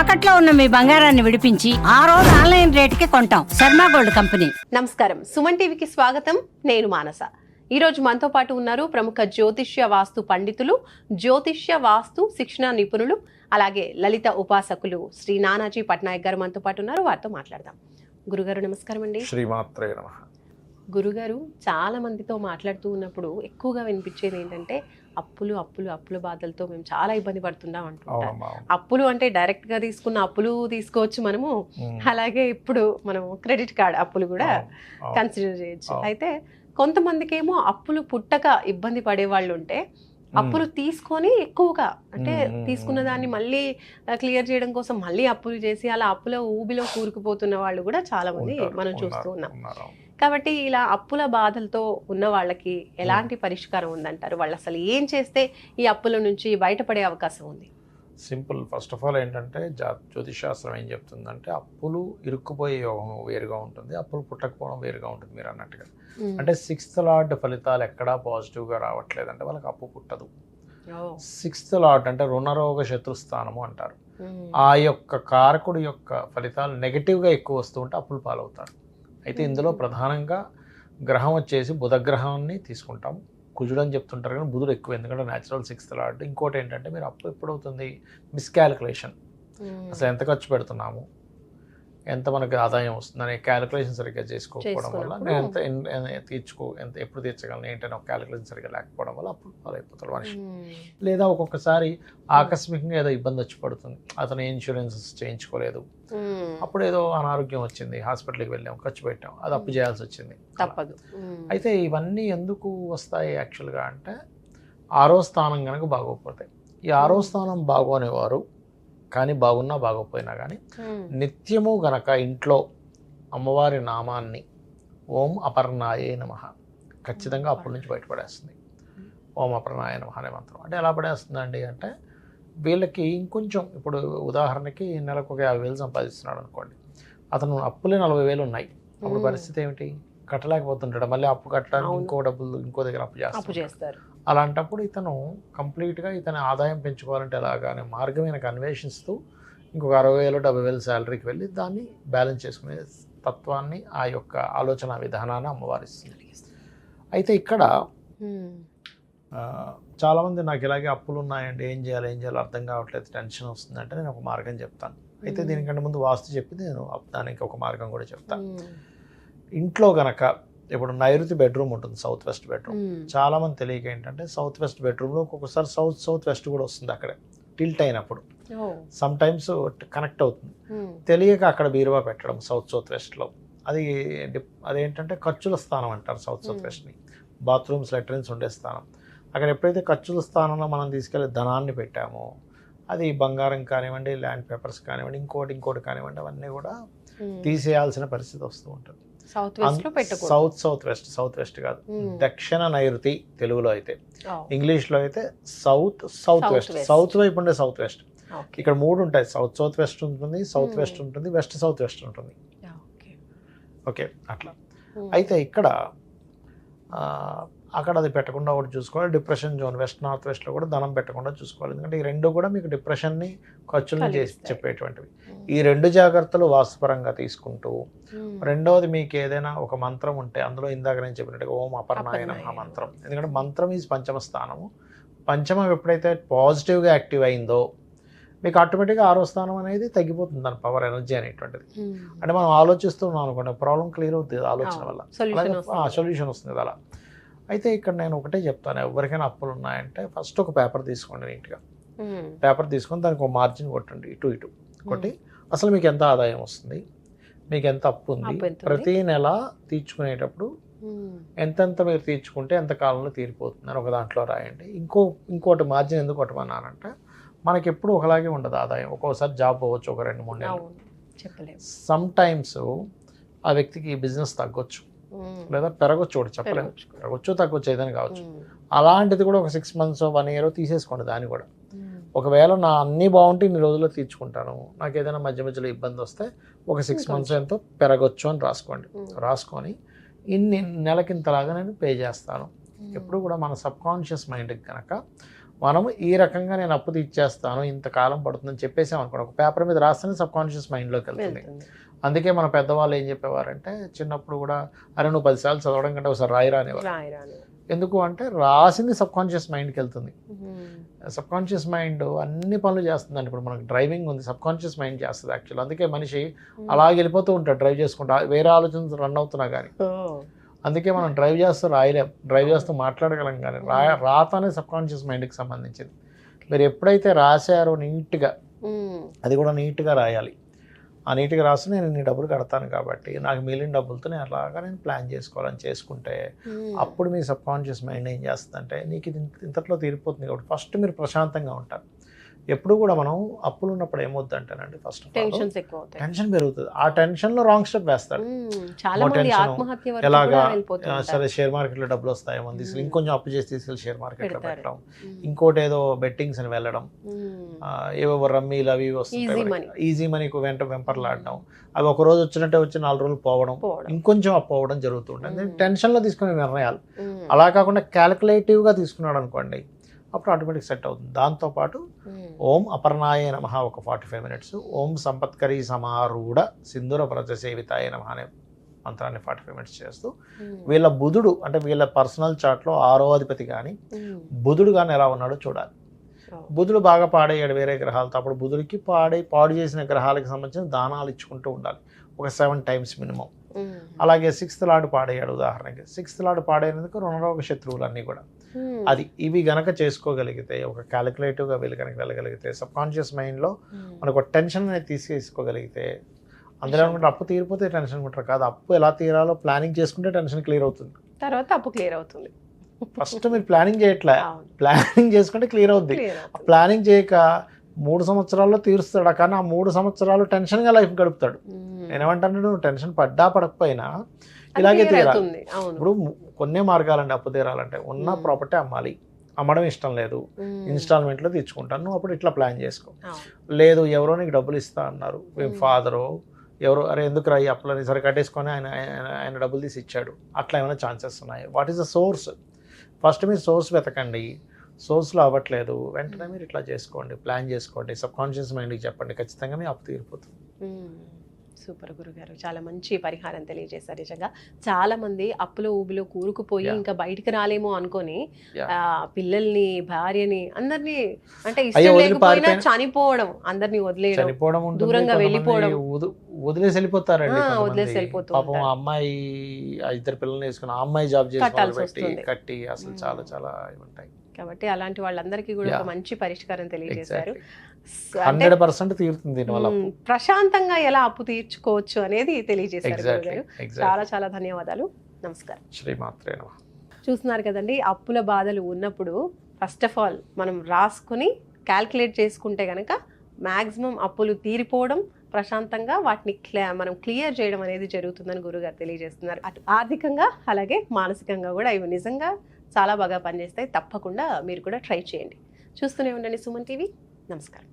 తాకట్లో ఉన్న మీ బంగారాన్ని విడిపించి ఆ రోజు ఆన్లైన్ రేటుకి కొంటాం. Sharma gold company. నమస్కారం. సుమన్ టీవీకి స్వాగతం. నేను మానస. ఈరోజు మనతో పాటు ఉన్నారు ప్రముఖ జ్యోతిష్య వాస్తు పండితులు జ్యోతిష్య వాస్తు శిక్షణ నిపుణులు అలాగే లలిత ఉపాసకులు శ్రీ నానాజీ పట్నాయక్ గారు మనతో పాటు ఉన్నారు. వారితో మాట్లాడదాం. గురుగారు నమస్కారం అండి. శ్రీమాత్రే నమ. గురుగారు చాలా మందితో మాట్లాడుతూ ఉన్నప్పుడు ఎక్కువగా వినిపించేది ఏంటంటే అప్పులు అప్పులు అప్పుల బాధలతో మేము చాలా ఇబ్బంది పడుతున్నాం అవును. అప్పులు అంటే డైరెక్ట్గా తీసుకున్న అప్పులు తీసుకోవచ్చు మనము. అలాగే ఇప్పుడు మనం క్రెడిట్ కార్డ్ అప్పులు కూడా. కన్సిడర్ చేయొచ్చు. అయితే కొంతమందికి ఏమో అప్పులు పుట్టక ఇబ్బంది పడే వాళ్ళు ఉంటే అప్పులు తీసుకొని ఎక్కువగా అంటే తీసుకున్న దాన్ని మళ్ళీ క్లియర్ చేయడం కోసం మళ్ళీ అప్పులు చేసి అలా అప్పుల ఊబిలో కూరుకుపోతున్న వాళ్ళు కూడా చాలా మంది మనం చూస్తూ ఉన్నాం. కాబట్టి ఇలా అప్పుల బాధలతో ఉన్న వాళ్ళకి ఎలాంటి పరిష్కారం ఉందంటారు? వాళ్ళు అసలు ఏం చేస్తే ఈ అప్పుల నుంచి బయటపడే అవకాశం ఉంది? సింపుల్. ఫస్ట్ ఆఫ్ ఆల్ ఏంటంటే జా జ్యోతిష్ శాస్త్రం ఏం చెప్తుందంటే అప్పులు ఇరుక్కుపోయే యోగం వేరుగా ఉంటుంది. అప్పులు పుట్టకపోవడం వేరుగా ఉంటుంది మీరు అన్నట్టుగా. అంటే సిక్స్త్ లార్డ్ ఫలితాలు ఎక్కడా పాజిటివ్గా రావట్లేదు అంటే వాళ్ళకి అప్పు పుట్టదు. సిక్స్త్ లార్డ్ అంటే రుణరోగ శత్రుస్థానము అంటారు. ఆ యొక్క కారకుడి యొక్క ఫలితాలు నెగిటివ్గా ఎక్కువ వస్తూ ఉంటే అప్పులు పాలవుతారు. అయితే ఇందులో ప్రధానంగా గ్రహం వచ్చేసి బుధ గ్రహాన్ని తీసుకుంటాం కుజుడు అని చెప్తుంటారు కానీ బుధుడు ఎక్కువ ఎందుకంటే న్యాచురల్ సిక్స్త్ లార్డ్ ఇంకోటి ఏంటంటే మీరు అప్పు ఎప్పుడు అవుతుంది మిస్కాలిక్యులేషన్ మ్మ్. అసలు ఎంత ఖర్చు పెడుతున్నాము? ఎంత మనకి ఆదాయం వస్తుందనే క్యాలిక్యులేషన్ సరిగ్గా చేసుకోకపోవడం వల్ల నేను ఎంత తీర్చుకో ఎంత ఎప్పుడు తీర్చగలను ఏంటనే ఒక క్యాలిక్యులేషన్ సరిగ్గా లేకపోవడం వల్ల అప్పుడు పాలైపోతాడు మనిషి. మ్మ్. లేదా ఒక్కొక్కసారి ఆకస్మికంగా ఏదో ఇబ్బంది వచ్చి పడుతుంది. అతను ఇన్సూరెన్స్ చేయించుకోలేదు. మ్మ్. అప్పుడు ఏదో అనారోగ్యం వచ్చింది హాస్పిటల్కి వెళ్ళాం ఖర్చు పెట్టాం అది అప్పు చేయాల్సి వచ్చింది. తప్పదు. అయితే ఇవన్నీ ఎందుకు వస్తాయి యాక్చువల్గా అంటే ఆరో స్థానం కనుక బాగోకపోతాయి ఈ ఆరో స్థానం బాగోనేవారు కానీ బాగున్నా బాగోపోయినా కానీ. నిత్యము గనక ఇంట్లో అమ్మవారి నామాన్ని ఓం అపర్ణాయే నమ. ఖచ్చితంగా అప్పటి నుంచి బయటపడేస్తుంది. ఓం అపర్ణాయ నమ అనే మంత్రం. అంటే ఎలా పడేస్తుందండి అంటే వీళ్ళకి ఇంకొంచెం ఇప్పుడు ఉదాహరణకి నెలకు ఒక యాభై వేలు సంపాదిస్తున్నాడు అనుకోండి. అతను అప్పులే నలభై వేలు ఉన్నాయి. అప్పుడు. పరిస్థితి ఏమిటి? కట్టలేకపోతుంటాడు. మళ్ళీ అప్పు కట్టడానికి. ఇంకో డబ్బులు ఇంకో దగ్గర అప్పు చేస్తారు. అలాంటప్పుడు ఇతను కంప్లీట్గా ఇతని ఆదాయం పెంచుకోవాలంటే ఎలాగా అనే మార్గం ఈయనకు అన్వేషిస్తూ ఇంకొక అరవై వేలు డెబ్బై వేలు శాలరీకి వెళ్ళి దాన్ని బ్యాలెన్స్ చేసుకునే తత్వాన్ని ఆ యొక్క ఆలోచన విధానాన్ని అమ్మవారిస్తుంది అయితే ఇక్కడ చాలామంది నాకు ఇలాగే అప్పులు ఉన్నాయండి ఏం చేయాలి ఏం చేయాలి అర్థం కావట్లేదు టెన్షన్ వస్తుందంటే నేను ఒక మార్గం చెప్తాను అయితే. దీనికంటే ముందు వాస్తు చెప్పి నేను దానికి ఒక మార్గం కూడా చెప్తాను. ఇంట్లో గనక ఇప్పుడు నైరుతి బెడ్రూమ్ ఉంటుంది సౌత్ వెస్ట్ బెడ్రూమ్. చాలా మంది తెలియక ఏంటంటే సౌత్ వెస్ట్ బెడ్రూమ్లో ఒక్కొక్కసారి సౌత్ సౌత్ వెస్ట్ కూడా వస్తుంది అక్కడే టిల్ట్ అయినప్పుడు. సమ్ టైమ్స్ కనెక్ట్ అవుతుంది. తెలియక అక్కడ బీరువా పెట్టడం సౌత్ సౌత్ వెస్ట్లో అది అదేంటంటే ఖర్చుల స్థానం అంటారు సౌత్ సౌత్. వెస్ట్ని బాత్రూమ్స్ లెట్రిన్స్ ఉండే స్థానం అక్కడ ఎప్పుడైతే ఖర్చుల స్థానంలో మనం తీసుకెళ్ళి ధనాన్ని పెట్టామో అది బంగారం కానివ్వండి ల్యాండ్ పేపర్స్ కానివ్వండి ఇంకోటి ఇంకోటి కానివ్వండి అవన్నీ కూడా. తీసేయాల్సిన పరిస్థితి వస్తూ ఉంటుంది south south west south west కాదు Hmm. దక్షిణ నైరుతి తెలుగులో అయితే ఓ. ఇంగ్లీష్లో అయితే సౌత్ సౌత్ వెస్ట్. సౌత్ వైపు ఉండే సౌత్ వెస్ట్. ఇక్కడ మూడు ఉంటాయి సౌత్ సౌత్ వెస్ట్ ఉంటుంది సౌత్ Hmm. వెస్ట్ ఉంటుంది వెస్ట్ సౌత్ వెస్ట్ ఉంటుంది ఓకే. ఓకే అట్లా మ్మ్. అయితే ఇక్కడ అక్కడ అది పెట్టకుండా ఒకటి చూసుకోవాలి డిప్రెషన్ జోన్ వెస్ట్ నార్త్ వెస్ట్లో కూడా ధనం పెట్టకుండా చూసుకోవాలి ఎందుకంటే ఈ రెండు కూడా మీకు డిప్రెషన్ని ఖర్చులను చేసి. చెప్పేటువంటివి. ఈ రెండు జాగ్రత్తలు వాస్తుపరంగా తీసుకుంటూ. రెండవది మీకు ఏదైనా ఒక మంత్రం ఉంటే అందులో ఇందాక నేను చెప్పినట్టుగా ఓం అపర్ణాయ నమః అపర్ణాయ మంత్రం ఎందుకంటే మంత్రం ఈజ్ పంచమ స్థానము పంచమం ఎప్పుడైతే పాజిటివ్గా యాక్టివ్ అయిందో మీకు ఆటోమేటిక్గా ఆరో స్థానం అనేది తగ్గిపోతుంది దాని పవర్ ఎనర్జీ అనేటువంటిది. అంటే మనం ఆలోచిస్తున్నాం అనుకోండి ప్రాబ్లం క్లియర్ అవుతుంది ఆలోచన. వల్ల. సొల్యూషన్ వస్తుంది అలా అయితే ఇక్కడ నేను ఒకటే చెప్తాను. ఎవరికైనా అప్పులు ఉన్నాయంటే ఫస్ట్ ఒక పేపర్ తీసుకోండి నీట్గా. పేపర్ తీసుకొని దానికి ఒక మార్జిన్ కొట్టండి ఇటు ఇటు కొట్టి అసలు మీకు ఎంత ఆదాయం వస్తుంది? మీకు ఎంత అప్పు ఉంది? ప్రతి నెల తీర్చుకునేటప్పుడు. ఎంతెంత మీరు తీర్చుకుంటే ఎంత కాలంలో తీరిపోతుంది అని ఒక దాంట్లో రాయండి. ఇంకో ఇంకోటి మార్జిన్ ఎందుకు కొట్టమన్నానంటే మనకి ఎప్పుడు ఒకలాగే ఉండదు ఆదాయం. ఒక్కోసారి జాబ్ పోవచ్చు ఒక రెండు మూడు నెలలు. సమ్ టైమ్స్ ఆ వ్యక్తికి బిజినెస్ తగ్గొచ్చు. లేదా పెరగొచ్చు ఒకటి చెప్పలేము పెరగొచ్చు. తగ్గొచ్చు ఏదైనా కావచ్చు మ్మ్. అలాంటిది కూడా ఒక సిక్స్ మంత్స్ వన్ ఇయర్ తీసేసుకోండి దాన్ని కూడా మ్మ్. ఒకవేళ నా అన్ని బాగుంటే ఇన్ని రోజుల్లో తీర్చుకుంటాను నాకు ఏదైనా మధ్య మధ్యలో ఇబ్బంది వస్తే ఒక సిక్స్. మంత్స్ ఎంతో పెరగొచ్చు అని రాసుకోండి. రాసుకొని ఇన్ని నెలకింతలాగా నేను పే చేస్తాను. ఎప్పుడు కూడా మన సబ్ కాన్షియస్ మైండ్కి కనుక మనం ఈ రకంగా నేను అప్పు తీర్చేస్తాను ఇంతకాలం పడుతుందని చెప్పేసాం అనుకోండి. ఒక పేపర్ మీద రాస్తేనే సబ్ కాన్షియస్ మైండ్లోకి వెళ్తుంది. అందుకే మన పెద్దవాళ్ళు ఏం చెప్పేవారంటే చిన్నప్పుడు కూడా అరే నువ్వు పదిసార్లు చదవడం కంటే ఒకసారి రాయి రానివారు ఎందుకు అంటే రాసింది సబ్ కాన్షియస్ మైండ్కి వెళ్తుంది. సబ్ కాన్షియస్ మైండ్ అన్ని పనులు చేస్తుందండి. ఇప్పుడు మనకు డ్రైవింగ్ ఉంది సబ్ కాన్షియస్ మైండ్ చేస్తుంది యాక్చువల్ అందుకే మనిషి అలాగే వెళ్ళిపోతూ ఉంటాడు డ్రైవ్ చేసుకుంటా. వేరే ఆలోచన రన్ అవుతున్నా కానీ. అందుకే మనం డ్రైవ్ చేస్తూ రాయలేం డ్రైవ్ చేస్తూ మాట్లాడగలం కానీ రా రాత అనేది సబ్ కాన్షియస్ మైండ్కి సంబంధించింది మీరు ఎప్పుడైతే రాశారో నీట్గా. అది కూడా నీట్గా రాయాలి ఆ నీట్గా రాస్తే నేను ఇన్ని డబ్బులు కడతాను కాబట్టి నాకు మిగిలిన డబ్బులతో నేను అలాగా నేను ప్లాన్ చేసుకోవాలని చేసుకుంటే. అప్పుడు మీ సబ్ కాన్షియస్ మైండ్ ఏం చేస్తుందంటే నీకు ఇది ఇంత- ఇంతట్లో తీరిపోతుంది కాబట్టి ఫస్ట్ మీరు ప్రశాంతంగా ఉంటారు ఎప్పుడు కూడా మనం అప్పులు ఉన్నప్పుడు ఫస్ట్ టెన్షన్స్ ఎక్కువ అవుతాయి టెన్షన్ పెరుగుతుంది ఆ టెన్షన్లో రాంగ్ స్టెప్ వేస్తాడు. చాలా మంది టెన్షను. ఆత్మహత్య ఎలాగా. సరే షేర్ మార్కెట్లో డబ్బులు వస్తాయేమో తీసుకు మ్మ్. ఇంకొంచెం అప్పు చేసి తీసుకెళ్ళి షేర్ మార్కెట్లో పెడతారు. పెట్టడం. ఇంకోటి ఏదో బెట్టింగ్స్ అని వెళ్ళడం ఏవేవో రమ్మీలు అవి money. ఈజీ మనీకి వెంట వెంపర్లాడడం అవి ఒక రోజు వచ్చినట్టే వచ్చి నాలుగు రోజులు పోవడం. ఇంకొంచెం అప్పు అవ్వడం జరుగుతుంటుంది మ్మ్. టెన్షన్లో తీసుకునే నిర్ణయాలు. అలా కాకుండా క్యాలిక్యులేటివ్గా తీసుకున్నాడు అనుకోండి అప్పుడు ఆటోమేటిక్ సెట్ అవుతుంది దాంతోపాటు. ఓం అపర్ణాయ నమ ఒక ఫార్టీ ఫైవ్ మినిట్స్ ఓం సంపత్కరీ సమారూఢ సింధూర వ్రత సేవితాయ నమ అనే మంత్రాన్ని ఫార్టీ ఫైవ్ మినిట్స్ చేస్తూ ఉమ్. వీళ్ళ బుధుడు అంటే వీళ్ళ పర్సనల్ చార్ట్లో ఆరో అధిపతి కానీ ఉమ్. బుధుడు కానీ ఎలా ఉన్నాడో చూడాలి ఓ. బుధుడు బాగా పాడయ్యాడు వేరే గ్రహాలతో అప్పుడు బుధుడికి పాడై పాడు చేసిన గ్రహాలకు సంబంధించిన దానాలు ఇచ్చుకుంటూ ఉండాలి ఒక సెవెన్ టైమ్స్ మినిమం ఉమ్. అలాగే సిక్స్త్ లార్డ్ పాడయ్యాడు ఉదాహరణకి సిక్స్త్ లార్డ్ పాడైనందుకు రుణరోగ శత్రువులు అన్నీ కూడా. అది ఇవి గనక చేసుకోగలిగితే ఒక క్యాలిక్యులేటివ్గా వీళ్ళు కనుక వెళ్ళగలిగితే సబ్ కాన్షియస్ మైండ్లో. మనకు ఒక టెన్షన్ అనేది తీసేసుకోగలిగితే అందులో అనుకుంటే అప్పు తీరిపోతే టెన్షన్ అనుకుంటారు కాదు. అప్పు ఎలా తీరాలో ప్లానింగ్ చేసుకుంటే టెన్షన్ క్లియర్ అవుతుంది. తర్వాత అప్పు క్లియర్ అవుతుంది. ఫస్ట్ మీరు ప్లానింగ్ చేయట్లే. ప్లానింగ్ చేసుకుంటే క్లియర్ అవుద్ది. ప్లానింగ్ చేయక మూడు సంవత్సరాల్లో తీరుస్తాడు. కానీ ఆ మూడు సంవత్సరాలు టెన్షన్గా లైఫ్ గడుపుతాడు. ఉమ్. నేనేమంటాను నువ్వు టెన్షన్ పడ్డా పడకపోయినా ఇలాగే తీరాలి. ఇప్పుడు కొన్నే మార్గాలండి అప్పు తీరాలంటే. ఉన్న. ప్రాపర్టీ అమ్మాలి. అమ్మడం ఇష్టం లేదు. ఇన్స్టాల్మెంట్లో తెచ్చుకుంటాను నువ్వు అప్పుడు ఇట్లా ప్లాన్ చేసుకో. లేదు ఎవరో నీకు డబ్బులు ఇస్తా అన్నారు. మ్మ్. ఫాదరో ఎవరో అరే ఎందుకు రా ఈ అప్పులని సరే కట్టేసుకొని ఆయన ఆయన- డబ్బులు తీసి ఇచ్చాడు. అట్లా ఏమైనా ఛాన్సెస్ ఉన్నాయి? What is the source first మీరు సోర్స్ వెతకండి. సోర్స్లో అవ్వట్లేదు. వెంటనే మీరు ఇట్లా చేసుకోండి. ప్లాన్ చేసుకోండి. సబ్ కాన్షియస్ మైండ్కి చెప్పండి. ఖచ్చితంగా మీ అప్పు తీరిపోతుంది. సూపర్ గురుగారు చాలా మంచి పరిహారం తెలియజేశారు నిజంగా చాలా మంది అప్పులో ఊబిలో కూరుకుపోయి. ఇంకా బయటికి రాలేమో అనుకొని పిల్లల్ని భార్యని అందరినీ అంటే ఇష్టం లేకపోయినా చనిపోవడం అందరినీ వదిలేయడం దూరంగా వెళ్ళిపోవడం. వదు- వదిలేసి వెళ్ళిపోతారండి కొంతమంది. వదిలేసి వెళ్ళిపోతూ పాపం ఉంటారు. ఆ అమ్మాయి ఇద్దరు పిల్లల్ని వేసుకుని ఆ అమ్మాయి జాబ్ చేసి. కట్టి అసలు. చాలా చాలా ఉంటాయి కాబట్టి అలాంటి వాళ్ళందరికీ కూడా ఒక. మంచి పరిష్కారం తెలియజేశారు. హండ్రెడ్ పర్సెంట్ తీరుతుంది దీనివల్ల ప్రశాంతంగా ఎలా అప్పు తీర్చుకోవచ్చు అనేది తెలియజేశారు చాలా చాలా ధన్యవాదాలు. నమస్కారం. శ్రీమాత్రే చూస్తున్నారు కదండి అప్పుల బాధలు ఉన్నప్పుడు ఫస్ట్ ఆఫ్ ఆల్ మనం రాసుకుని క్యాల్కులేట్ చేసుకుంటే కనుక మ్యాక్సిమం అప్పులు తీరిపోవడం ప్రశాంతంగా వాటిని మనం క్లియర్ చేయడం అనేది జరుగుతుందని గురుగారు తెలియజేస్తున్నారు. అటు ఆర్థికంగా అలాగే మానసికంగా కూడా ఇవి నిజంగా చాలా బాగా పనిచేస్తాయి. తప్పకుండా మీరు కూడా ట్రై చేయండి. చూస్తూనే ఉండండి సుమన్ టీవీ. నమస్కారం.